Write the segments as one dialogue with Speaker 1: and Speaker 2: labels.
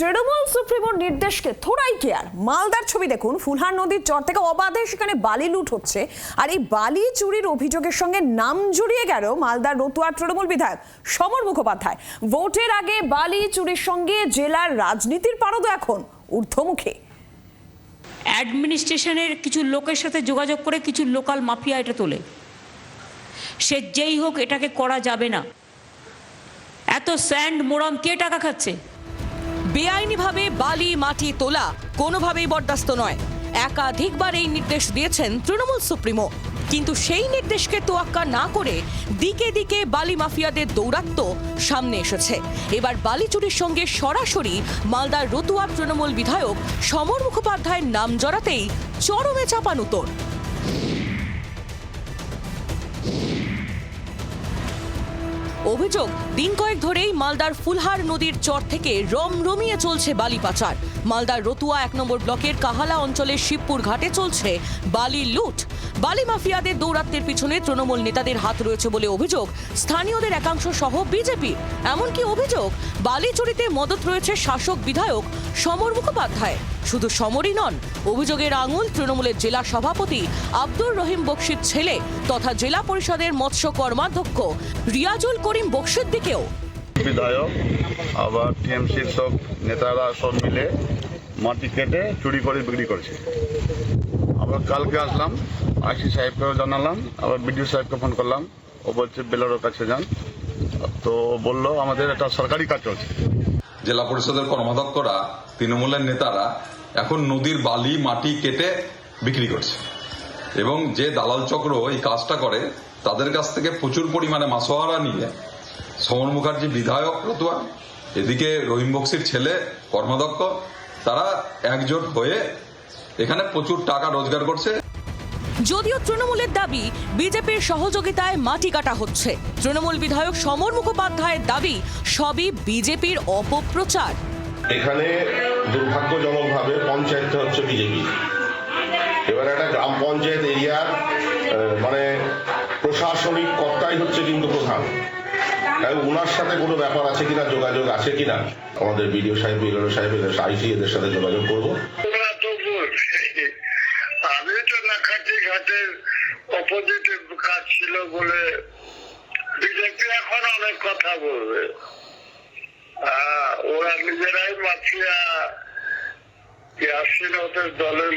Speaker 1: তৃণমূল সুপ্রিমোর নির্দেশকে থোড়াই কেয়ার। মালদার ছবি দেখুন, ফুলহার নদীর চর থেকে অবাধে সেখানে বালি লুট হচ্ছে আর এই বালি চুরির অভিযোগের সঙ্গে নাম জড়িয়ে গেল মালদার রতুয়ার তৃণমূল বিধায়ক সমর মুখোপাধ্যায়। ভোটের আগে বালি চুরির সঙ্গে জেলার রাজনীতির পারদ এখন ঊর্ধ্বমুখী।
Speaker 2: অ্যাডমিনিস্ট্রেশনের কিছু লোকের সাথে যোগাযোগ করে কিছু লোকাল মাফিয়া এটা তোলে। সে যেই হোক এটাকে করা যাবে না। এত স্যান্ড মোড়াম কে টাকা খাচ্ছে?
Speaker 3: বেআইনিভাবে বালি মাটি তোলা কোনোভাবেই বরদাস্ত নয়। একাধিকবার এই নির্দেশ দিয়েছেন তৃণমূল সুপ্রিমো। কিন্তু সেই নির্দেশকে তোয়াক্কা না করে দিকে দিকে বালি মাফিয়াদের দৌরাত্ম্য সামনে এসেছে। এবার বালি চুরির সঙ্গে সরাসরি মালদার রতুয়া তৃণমূল বিধায়ক সমর মুখোপাধ্যায়ের নাম জড়াতেই চরমে চাপানুতর। অভিযোগ, দিন কয়েক ধরেই মালদার ফুলহার নদীর চর থেকে রমরমিয়ে চলছে বালি পাচার। মালদার রতুয়া এক নম্বর ব্লকের কাহালা অঞ্চলের শিবপুর ঘাটে চলছে বালি লুট। বালি মাফিয়াদের দৌরাত্মের পিছনে তৃণমূল নেতাদের হাত রয়েছে বলে অভিযোগ। স্থানীয়দের একাংশ সহ বিজেপি। এমনকি অভিযোগ, বালি চুরিতে মদত রয়েছে শাসক বিধায়ক সমর মুখোপাধ্যায়। শুধু সমরই নন, অভিযোগের আঙুল তৃণমূলের জেলা সভাপতি আব্দুর রহিম বক্সির ছেলে তথা জেলা পরিষদের মৎস্য কর্মাধ্যক্ষ রিয়াজুল করিম বক্সির দিকেও।
Speaker 4: বিধায়ক, আবার টিএমসির সব নেতারা সব মিলে মাটি কেটে চুরি করে বিক্রি করছে। আবার কালকে আসলাম, আইসি সাহেবকেও জানালাম, আবার বিডিও সাহেবকে ফোন করলাম। ও বলছে বেলারোর কাছে যান। তো বলল, আমাদের একটা সরকারি কাজ চলছে।
Speaker 5: জেলা পরিষদের কর্মাধ্যক্ষরা তৃণমূলের নেতারা এখন নদীর বালি, মাটি কেটে বিক্রি করছে। এবং যে দালাল চক্র এই কাজটা করে, তাদের কাছ থেকে প্রচুর পরিমাণে মাসোহারা নিয়ে সমর মুখার্জি বিধায়ক রতুয়া এদিকে রহিম বক্সির ছেলে কর্মাধ্যক্ষ তারা একজোট হয়ে এখানে প্রচুর টাকা রোজগার করছে।
Speaker 3: যদিও তৃণমূলের দাবি বিজেপির সহযোগিতায় মাটি কাটা হচ্ছে। তৃণমূল বিধায়ক সমর মুখোপাধ্যায়ের দাবি সবই বিজেপির অপপ্রচার।
Speaker 6: এখানে দুর্ভাগ্যজনকভাবে পঞ্চায়েত হচ্ছে বিজেপি। এবার একটা গ্রাম পঞ্চায়েত এরিয়ার আহ, মানে প্রশাসনিক কর্তাই হচ্ছে কিন্তু প্রধান। তাই ওনার সাথে কোনো ব্যাপার আছে কিনা যোগাযোগ আছে কিনা আমাদের বিডিও সাহেব বিএলও সাহেব এদের আইসি এদের সাথে যোগাযোগ করব।
Speaker 7: ঘাটের অপোজিটে কাজ ছিল বলে বিজেপি এখন অনেক কথা বলবে। ওরা নিজেরাই মাফিয়া দলের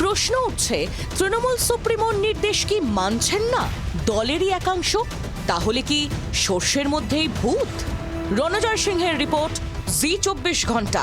Speaker 3: প্রশ্ন উঠছে, তৃণমূল সুপ্রিমোর নির্দেশ কি মানছেন না? দলেরই একাংশ? তাহলে কি সর্ষের মধ্যেই ভূত? রণজয় সিংহের রিপোর্ট, জি চব্বিশ ঘণ্টা।